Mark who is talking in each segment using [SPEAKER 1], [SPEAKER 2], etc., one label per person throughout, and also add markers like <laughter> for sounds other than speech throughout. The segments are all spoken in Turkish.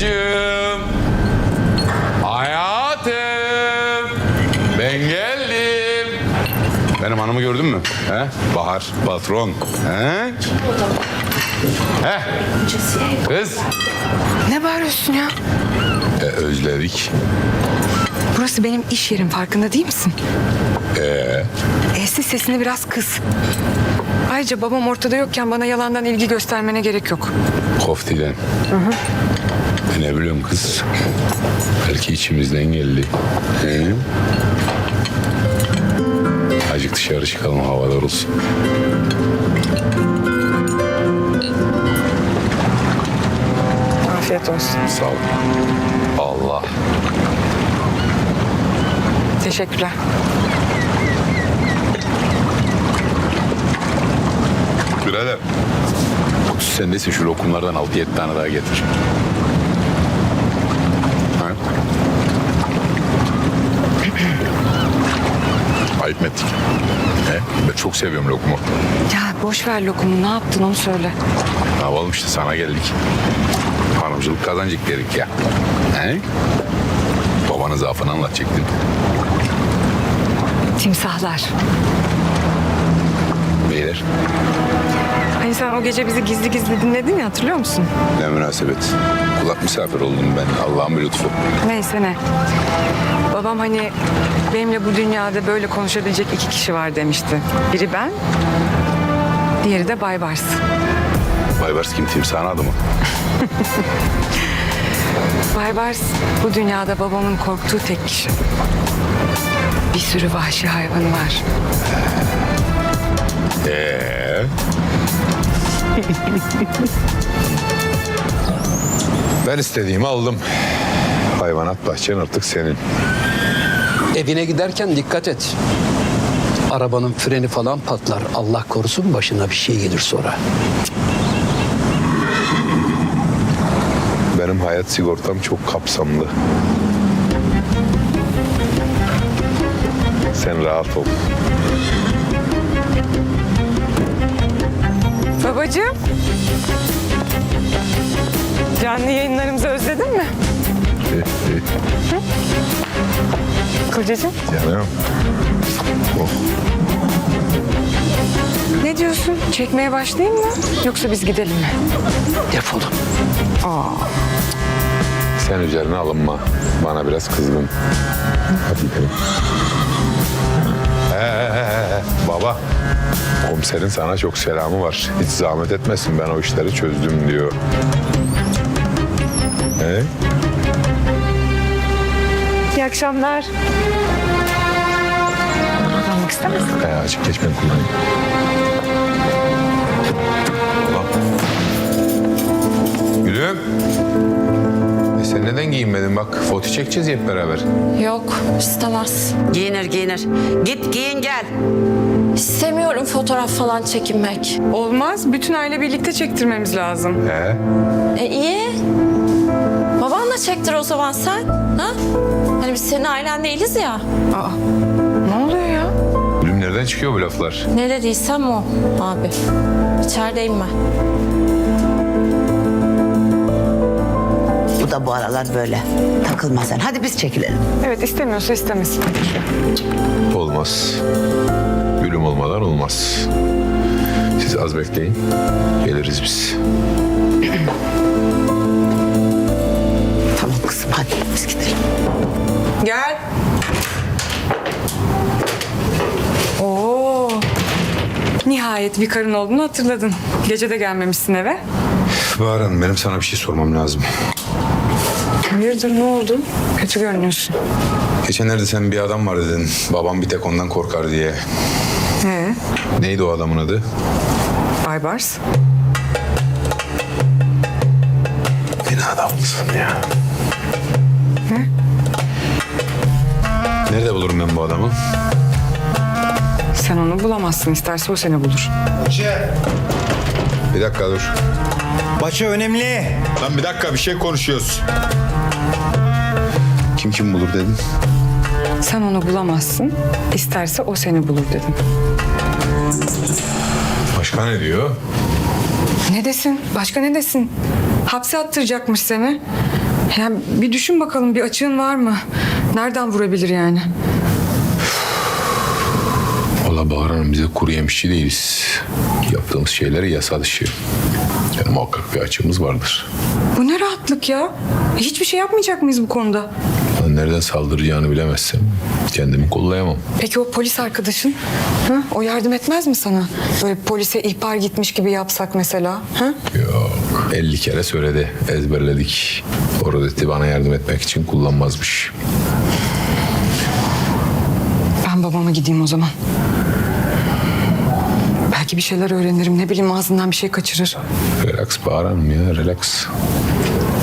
[SPEAKER 1] Karıcığım. Hayatım. Ben geldim. Benim hanımı gördün mü? He? Bahar, patron. He? He? Kız.
[SPEAKER 2] Ne bağırıyorsun ya?
[SPEAKER 1] E, özledik.
[SPEAKER 2] Burası benim iş yerim farkında değil misin? Ee? E'si sesini biraz kıs. Ayrıca babam ortada yokken bana yalandan ilgi göstermene gerek yok.
[SPEAKER 1] Koftiden. Ben ne biliyorum kız. Belki içimizden geldi. He? Azıcık dışarı çıkalım havalar olsun.
[SPEAKER 2] Afiyet olsun.
[SPEAKER 1] Sağ ol. Allah.
[SPEAKER 2] Teşekkürler.
[SPEAKER 1] Birader. Sen neyse şu lokumlardan al bir tane daha getir. Ha? Mı ettik? He? Ben çok seviyorum lokumu.
[SPEAKER 2] Ya boş ver lokumu ne yaptın onu söyle.
[SPEAKER 1] Ne yapalım işte sana geldik. Hanımcılık kazancık dedik ya. He? Babanın zaafını anlatacaktın.
[SPEAKER 2] Timsahlar.
[SPEAKER 1] Beyler
[SPEAKER 2] Hani sen o gece bizi gizli gizli dinledin ya hatırlıyor musun?
[SPEAKER 1] ne münasebet. Kulak misafir oldum ben. Allah'ın bir lütfu.
[SPEAKER 2] Neyse ne. Babam hani benimle bu dünyada böyle konuşabilecek iki kişi var demişti. Biri ben, diğeri de Baybars.
[SPEAKER 1] Baybars kim? Timsahın adı mı? <laughs>
[SPEAKER 2] Baybars bu dünyada babamın korktuğu tek kişi. Bir sürü vahşi hayvanı var.
[SPEAKER 1] Ee? <laughs> ben istediğimi aldım. Hayvanat bahçen artık senin.
[SPEAKER 3] Evine giderken dikkat et. Arabanın freni falan patlar. Allah korusun başına bir şey gelir sonra.
[SPEAKER 1] Benim hayat sigortam çok kapsamlı. Sen rahat ol.
[SPEAKER 2] Babacığım. Canlı yayınlarımızı özledin mi? Kocacığım
[SPEAKER 1] Canım. Oh.
[SPEAKER 2] ne diyorsun? Çekmeye başlayayım mı? Yoksa biz gidelim mi?
[SPEAKER 3] Defolun.
[SPEAKER 1] Sen üzerine alınma. Bana biraz kızgın. Hadi gidelim. Ee, baba. Komiserin sana çok selamı var. Hiç zahmet etmesin ben o işleri çözdüm diyor. He?
[SPEAKER 2] İyi akşamlar. Almak istemezsin.
[SPEAKER 1] Ee, açık geç ben kullanayım. Gülüm. E sen neden giyinmedin bak? Foto çekeceğiz hep beraber.
[SPEAKER 4] Yok istemez.
[SPEAKER 5] Giyinir giyinir. Git giyin gel.
[SPEAKER 4] İstemiyorum fotoğraf falan çekinmek.
[SPEAKER 2] Olmaz. Bütün aile birlikte çektirmemiz lazım.
[SPEAKER 1] He?
[SPEAKER 4] E iyi. Babanla çektir o zaman sen. Ha? Hani biz senin ailen değiliz ya.
[SPEAKER 2] Aa, ne oluyor ya?
[SPEAKER 1] Gülüm nereden çıkıyor bu laflar?
[SPEAKER 4] Ne dediysem o abi. İçerideyim ben.
[SPEAKER 5] Bu da bu aralar böyle. Takılma sen. Hadi biz çekilelim.
[SPEAKER 2] Evet istemiyorsa istemesin.
[SPEAKER 1] Olmaz. Gülüm olmadan olmaz. Siz az bekleyin. Geliriz biz. <clears throat>
[SPEAKER 5] biz gidelim.
[SPEAKER 2] Gel. Oo. Nihayet bir karın olduğunu hatırladın. Gece de gelmemişsin eve.
[SPEAKER 1] Bahar Hanım benim sana bir şey sormam lazım.
[SPEAKER 2] Hayırdır ne oldu? Kötü görünüyorsun.
[SPEAKER 1] Geçenlerde sen bir adam var dedin. Babam bir tek ondan korkar diye.
[SPEAKER 2] He,
[SPEAKER 1] Neydi o adamın adı?
[SPEAKER 2] Baybars.
[SPEAKER 1] Ne adamsın ya.
[SPEAKER 2] Ne?
[SPEAKER 1] Nerede bulurum ben bu adamı?
[SPEAKER 2] Sen onu bulamazsın. İsterse o seni bulur.
[SPEAKER 1] Bir dakika dur.
[SPEAKER 6] Başı önemli.
[SPEAKER 1] Lan bir dakika bir şey konuşuyoruz. Kim kim bulur dedin?
[SPEAKER 2] Sen onu bulamazsın. İsterse o seni bulur dedim.
[SPEAKER 1] Başka ne diyor?
[SPEAKER 2] Ne desin? Başka ne desin? Hapse attıracakmış seni. Yani bir düşün bakalım bir açığın var mı? Nereden vurabilir yani?
[SPEAKER 1] Valla Bahar Hanım bize kuru yemişçi değiliz. Yaptığımız şeyler yasa dışı. Yani muhakkak bir açığımız vardır.
[SPEAKER 2] Bu ne rahatlık ya? Hiçbir şey yapmayacak mıyız bu konuda?
[SPEAKER 1] Ben nereden saldıracağını bilemezsem kendimi kollayamam.
[SPEAKER 2] Peki o polis arkadaşın? Ha? O yardım etmez mi sana? Böyle polise ihbar gitmiş gibi yapsak mesela. Ha?
[SPEAKER 1] Yok. 50 kere söyledi. Ezberledik. O rozeti bana yardım etmek için kullanmazmış.
[SPEAKER 2] Ben babama gideyim o zaman. Belki bir şeyler öğrenirim. Ne bileyim ağzından bir şey kaçırır.
[SPEAKER 1] Relax Bahar Hanım ya relax.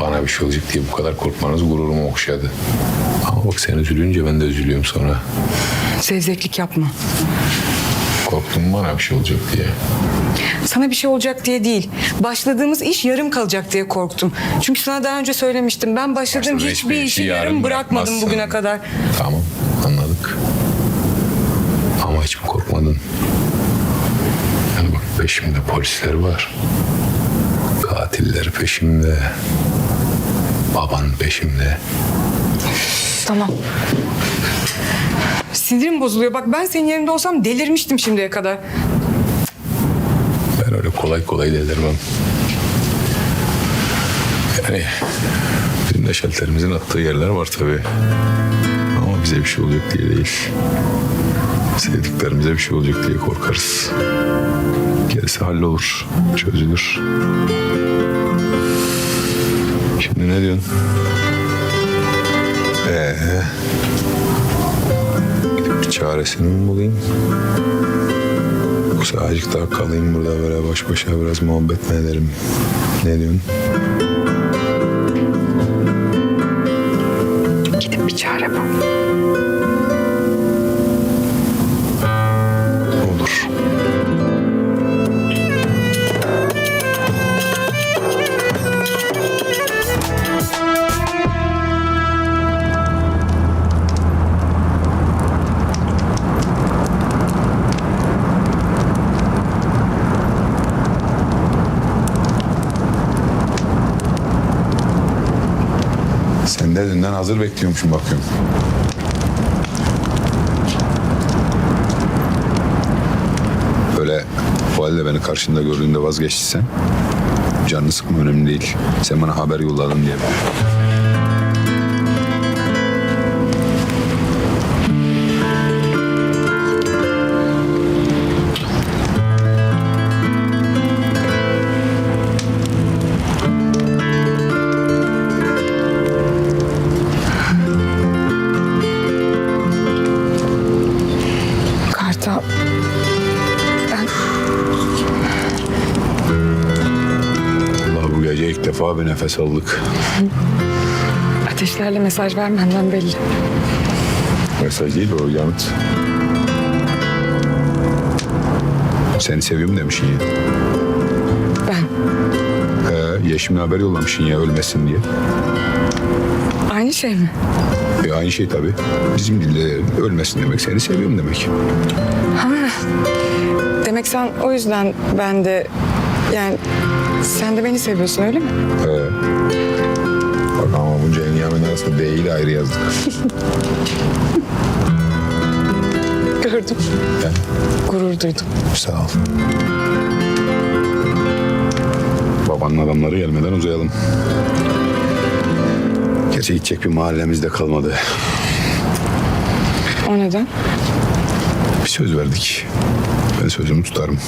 [SPEAKER 1] Bana bir şey olacak diye bu kadar korkmanız gururumu okşadı. Ama bak sen üzülünce ben de üzülüyorum sonra.
[SPEAKER 2] Zevzeklik yapma.
[SPEAKER 1] Korktum bana bir şey olacak diye.
[SPEAKER 2] Sana bir şey olacak diye değil. Başladığımız iş yarım kalacak diye korktum. Çünkü sana daha önce söylemiştim. Ben başladığım
[SPEAKER 1] Başladığın
[SPEAKER 2] hiçbir
[SPEAKER 1] hiçbir
[SPEAKER 2] işi
[SPEAKER 1] işi
[SPEAKER 2] yarım
[SPEAKER 1] yarım
[SPEAKER 2] bırakmadım
[SPEAKER 1] bırakmazsın.
[SPEAKER 2] bugüne kadar.
[SPEAKER 1] Tamam anladık. Ama hiç mi korkmadın? Yani bak peşimde polisler var. Katiller peşimde. Baban peşimde.
[SPEAKER 2] Tamam. Sinirim bozuluyor. Bak ben senin yerinde olsam delirmiştim şimdiye kadar.
[SPEAKER 1] Öyle kolay kolay delirmem. Yani bizim de şalterimizin attığı yerler var tabii. Ama bize bir şey olacak diye değil. Sevdiklerimize bir şey olacak diye korkarız. Gerisi hallolur, çözülür. Şimdi ne diyorsun? Ee, gidip bir çaresini mi bulayım? Yoksa azıcık daha kalayım burada böyle baş başa biraz muhabbet mi edelim? Ne diyorsun?
[SPEAKER 2] Gidip bir çare bul.
[SPEAKER 1] Hazır bekliyormuşum bakıyorum. Böyle o halde beni karşında gördüğünde vazgeçtiysen canını sıkma önemli değil. Sen bana haber yolladın diye. Aldık.
[SPEAKER 2] ateşlerle mesaj vermenden belli.
[SPEAKER 1] Mesaj değil o yanıt. Seni seviyorum demişsin ya.
[SPEAKER 2] Ben.
[SPEAKER 1] Ee, Yeşim'le haber yollamışsın ya ölmesin diye.
[SPEAKER 2] Aynı şey mi?
[SPEAKER 1] E, aynı şey tabii. Bizim dilde ölmesin demek seni seviyorum demek.
[SPEAKER 2] Demek sen o yüzden ben de yani sen de beni seviyorsun öyle mi?
[SPEAKER 1] Ee, bak ama bunca enyamin arasında D'yi de ayrı yazdık. <laughs>
[SPEAKER 2] Gördüm.
[SPEAKER 1] He?
[SPEAKER 2] Gurur duydum.
[SPEAKER 1] Sağ ol. Babanın adamları gelmeden uzayalım. Gerçi gidecek bir mahallemiz de kalmadı.
[SPEAKER 2] O neden?
[SPEAKER 1] Bir söz verdik. Ben sözümü tutarım.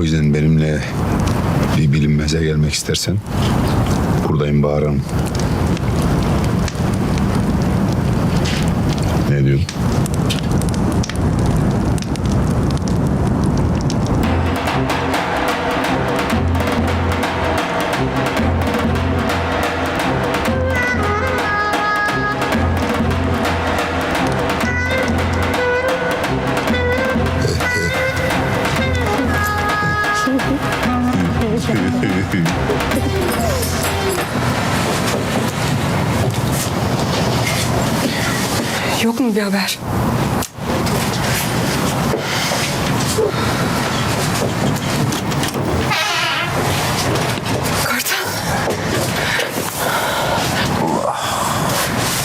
[SPEAKER 1] O yüzden benimle bir bilinmeze gelmek istersen buradayım bağırırım. Ne diyorsun?
[SPEAKER 2] haber. Kartal.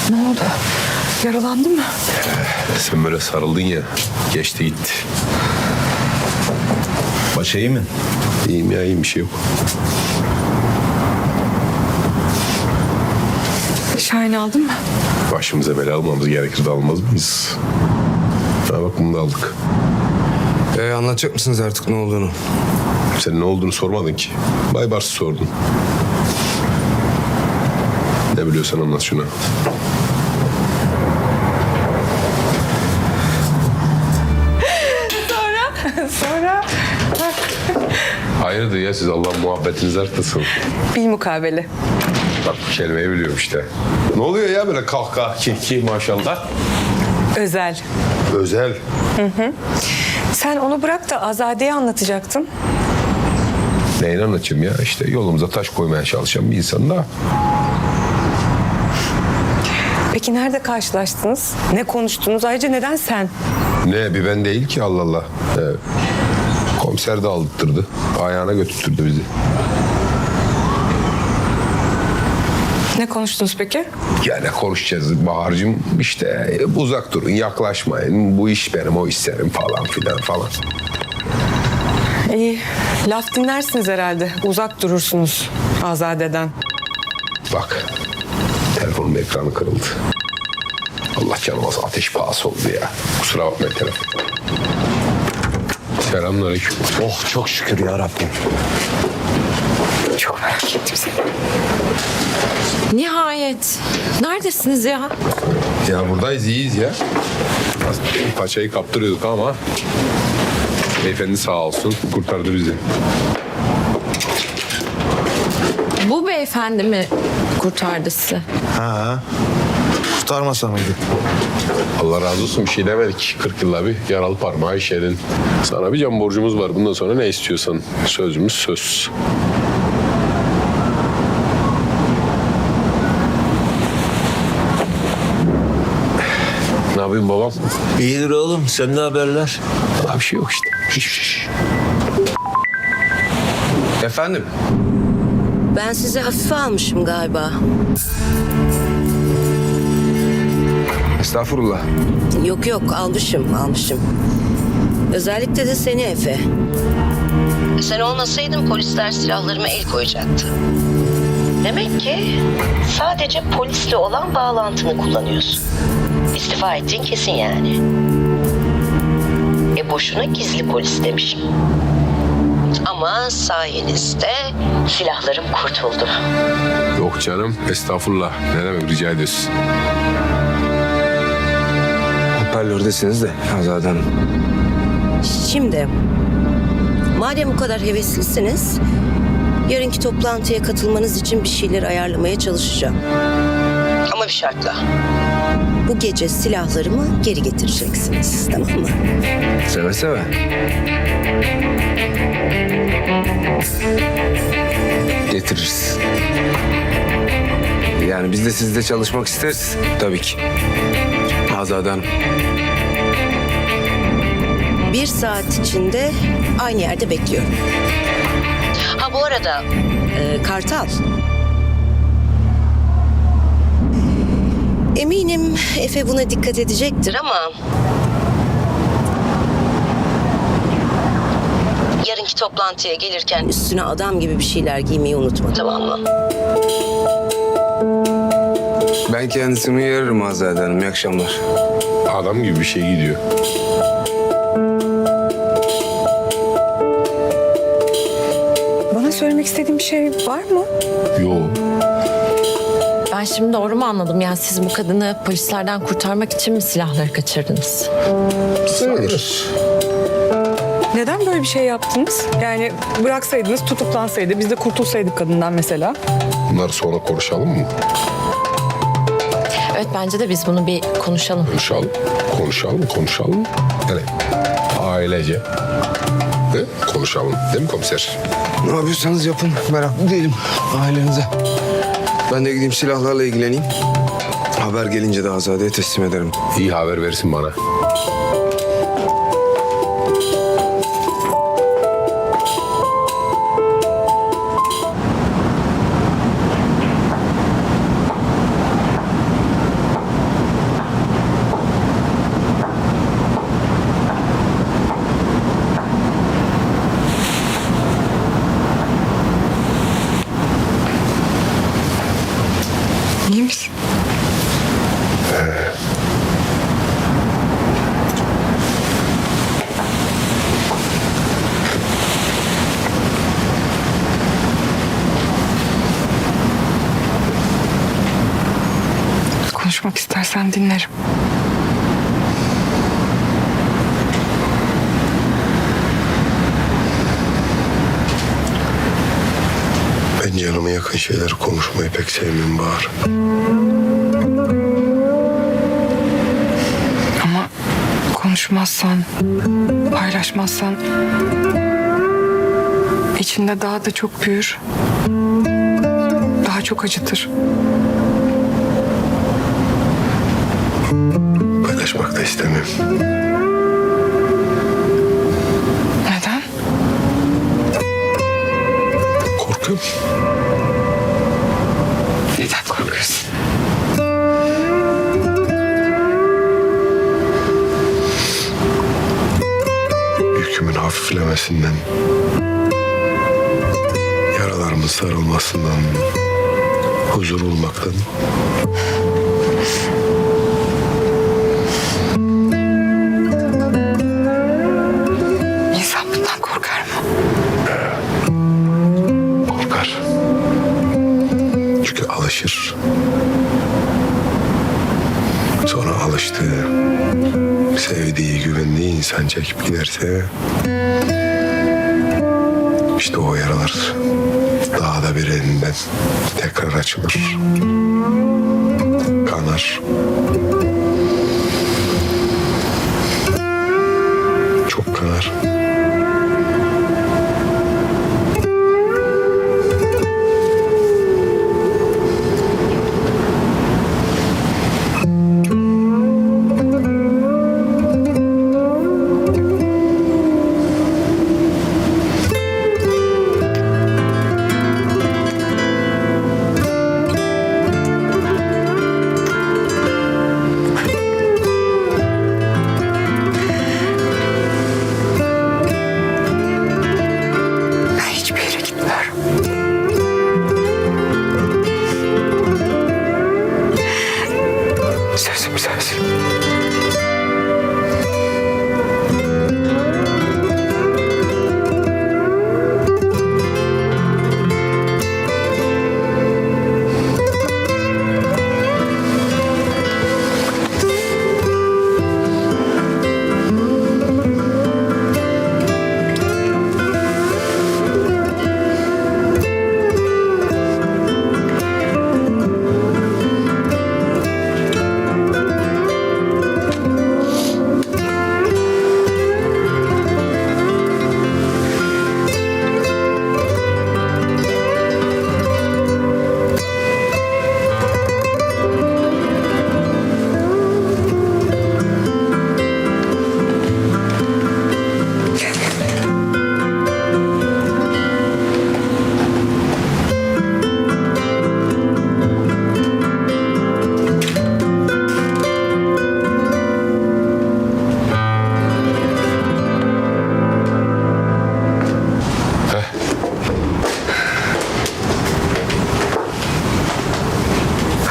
[SPEAKER 2] Ne oldu? Yaralandın mı?
[SPEAKER 7] Sen böyle sarıldın ya. Geçti gitti.
[SPEAKER 8] Baş iyi mi?
[SPEAKER 7] İyiyim ya iyiyim bir şey yok.
[SPEAKER 2] Şahin aldın mı?
[SPEAKER 7] Başımıza bela almamız gerekir de almaz mıyız? Ha bak bunu da aldık.
[SPEAKER 9] Ee, anlatacak mısınız artık ne olduğunu?
[SPEAKER 7] Senin ne olduğunu sormadın ki. Baybars'ı sordun. Ne biliyorsan anlat şuna. <laughs>
[SPEAKER 2] Sonra
[SPEAKER 7] Hayırdır ya siz Allah muhabbetiniz arttırsın.
[SPEAKER 2] bir mukabele.
[SPEAKER 7] Bak bu kelimeyi biliyorum işte. Ne oluyor ya böyle kahkaha kiki maşallah.
[SPEAKER 2] Özel.
[SPEAKER 7] Özel.
[SPEAKER 2] Sen onu bırak da Azade'ye anlatacaktın.
[SPEAKER 7] Neyini anlatayım ya? İşte yolumuza taş koymaya çalışan bir insan da.
[SPEAKER 2] Peki nerede karşılaştınız? Ne konuştunuz? Ayrıca neden sen?
[SPEAKER 7] Ne bir ben değil ki Allah Allah. Evet. Komiser de aldırttırdı. Ayağına götürttürdü bizi.
[SPEAKER 2] Ne konuştunuz peki?
[SPEAKER 7] Ya ne konuşacağız Bahar'cığım? İşte uzak durun, yaklaşmayın. Bu iş benim, o iş senin falan filan falan.
[SPEAKER 2] İyi. Laf dinlersiniz herhalde. Uzak durursunuz Azade'den.
[SPEAKER 7] Bak, telefonun ekranı kırıldı. Allah canımaz ateş pahası oldu ya. Kusura bakmayın telefon. Selamünaleyküm.
[SPEAKER 8] Oh çok şükür ya Rabbim.
[SPEAKER 2] Çok merak ettim seni.
[SPEAKER 4] Nihayet. Neredesiniz ya?
[SPEAKER 7] Ya buradayız, iyiyiz ya. Paçayı kaptırıyorduk ama... Beyefendi sağ olsun kurtardı bizi.
[SPEAKER 4] Bu beyefendi mi kurtardı sizi?
[SPEAKER 8] Ha. Kurtarmasa mıydı?
[SPEAKER 7] Allah razı olsun bir şey demedik. 40 yılda bir yaralı parmağı işledin. Sana bir can borcumuz var. Bundan sonra ne istiyorsan sözümüz söz. Yapayım babam?
[SPEAKER 8] İyidir oğlum. Sen ne haberler?
[SPEAKER 7] Daha bir şey yok işte. Şey.
[SPEAKER 9] Efendim?
[SPEAKER 10] Ben sizi hafife almışım galiba.
[SPEAKER 9] Estağfurullah.
[SPEAKER 10] Yok yok almışım almışım. Özellikle de seni Efe. Sen olmasaydın polisler silahlarıma el koyacaktı. Demek ki sadece polisle olan bağlantını kullanıyorsun. İstifa ettiğin kesin yani. E boşuna gizli polis demişim. Ama sayenizde silahlarım kurtuldu.
[SPEAKER 7] Yok canım. Estağfurullah. Ne demek rica ediyorsun.
[SPEAKER 9] Hoparlördesiniz de Azade Hanım.
[SPEAKER 10] Şimdi madem bu kadar heveslisiniz yarınki toplantıya katılmanız için bir şeyler ayarlamaya çalışacağım. Ama bir şartla. Bu gece silahlarımı geri getireceksiniz. Tamam mı?
[SPEAKER 9] Seve seve. Getiririz. Yani biz de sizde çalışmak isteriz. Tabii ki. Azade Hanım.
[SPEAKER 10] Bir saat içinde aynı yerde bekliyorum. Ha bu arada e, Kartal. Eminim Efe buna dikkat edecektir ama... Yarınki toplantıya gelirken üstüne adam gibi bir şeyler giymeyi unutma tamam mı?
[SPEAKER 9] Ben kendisini uyarırım Azade Hanım. İyi akşamlar.
[SPEAKER 7] Adam gibi bir şey gidiyor.
[SPEAKER 2] Bana söylemek istediğin bir şey var mı?
[SPEAKER 7] Yo.
[SPEAKER 4] Ben şimdi doğru mu anladım? Yani siz bu kadını polislerden kurtarmak için mi silahları kaçırdınız?
[SPEAKER 7] Sayılır.
[SPEAKER 2] Neden böyle bir şey yaptınız? Yani bıraksaydınız tutuklansaydı biz de kurtulsaydık kadından mesela.
[SPEAKER 7] Bunları sonra konuşalım mı?
[SPEAKER 4] Evet bence de biz bunu bir konuşalım.
[SPEAKER 7] Konuşalım. Konuşalım, konuşalım. Yani ailece. He? Konuşalım. Değil mi komiser?
[SPEAKER 9] Ne yapıyorsanız yapın. Meraklı değilim ailenize. Ben de gideyim silahlarla ilgileneyim. Haber gelince de Azade'ye teslim ederim.
[SPEAKER 7] İyi haber versin bana.
[SPEAKER 2] İstersen dinlerim.
[SPEAKER 7] Ben canıma yakın şeyler konuşmayı pek sevmiyorum Bahar.
[SPEAKER 2] Ama konuşmazsan, paylaşmazsan içinde daha da çok büyür. Daha çok acıtır.
[SPEAKER 7] Paylaşmak da istemiyorum.
[SPEAKER 2] Neden?
[SPEAKER 7] Korkuyorum.
[SPEAKER 2] Neden korkuyorsun?
[SPEAKER 7] Yükümün hafiflemesinden, yaralarımın sarılmasından, huzur bulmaktan. Çekip giderse... ...işte o yaralar daha da bir elinden tekrar açılır. Kanar.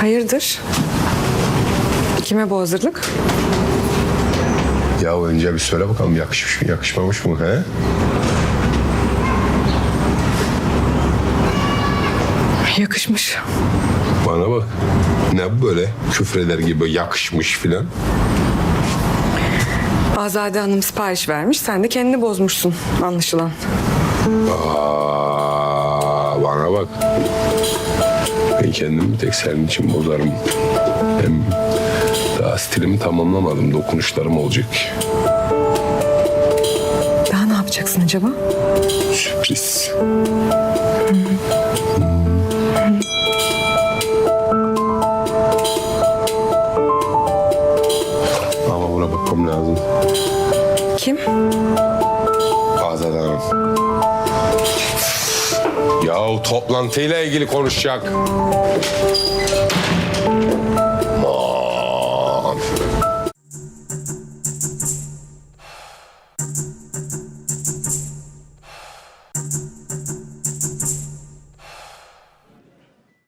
[SPEAKER 2] Hayırdır? Kime bu hazırlık?
[SPEAKER 7] Ya önce bir söyle bakalım yakışmış mı yakışmamış mı he?
[SPEAKER 2] Yakışmış.
[SPEAKER 7] Bana bak. Ne bu böyle küfreder gibi yakışmış filan.
[SPEAKER 2] Azade Hanım sipariş vermiş. Sen de kendini bozmuşsun anlaşılan.
[SPEAKER 7] Aa, bana bak. Kendimi tek senin için bozarım. Hem daha stilimi tamamlamadım. Dokunuşlarım olacak.
[SPEAKER 2] Daha ne yapacaksın acaba?
[SPEAKER 7] Sürpriz. Ama buna bakmam lazım.
[SPEAKER 2] Kim?
[SPEAKER 7] Yahu toplantıyla ilgili konuşacak.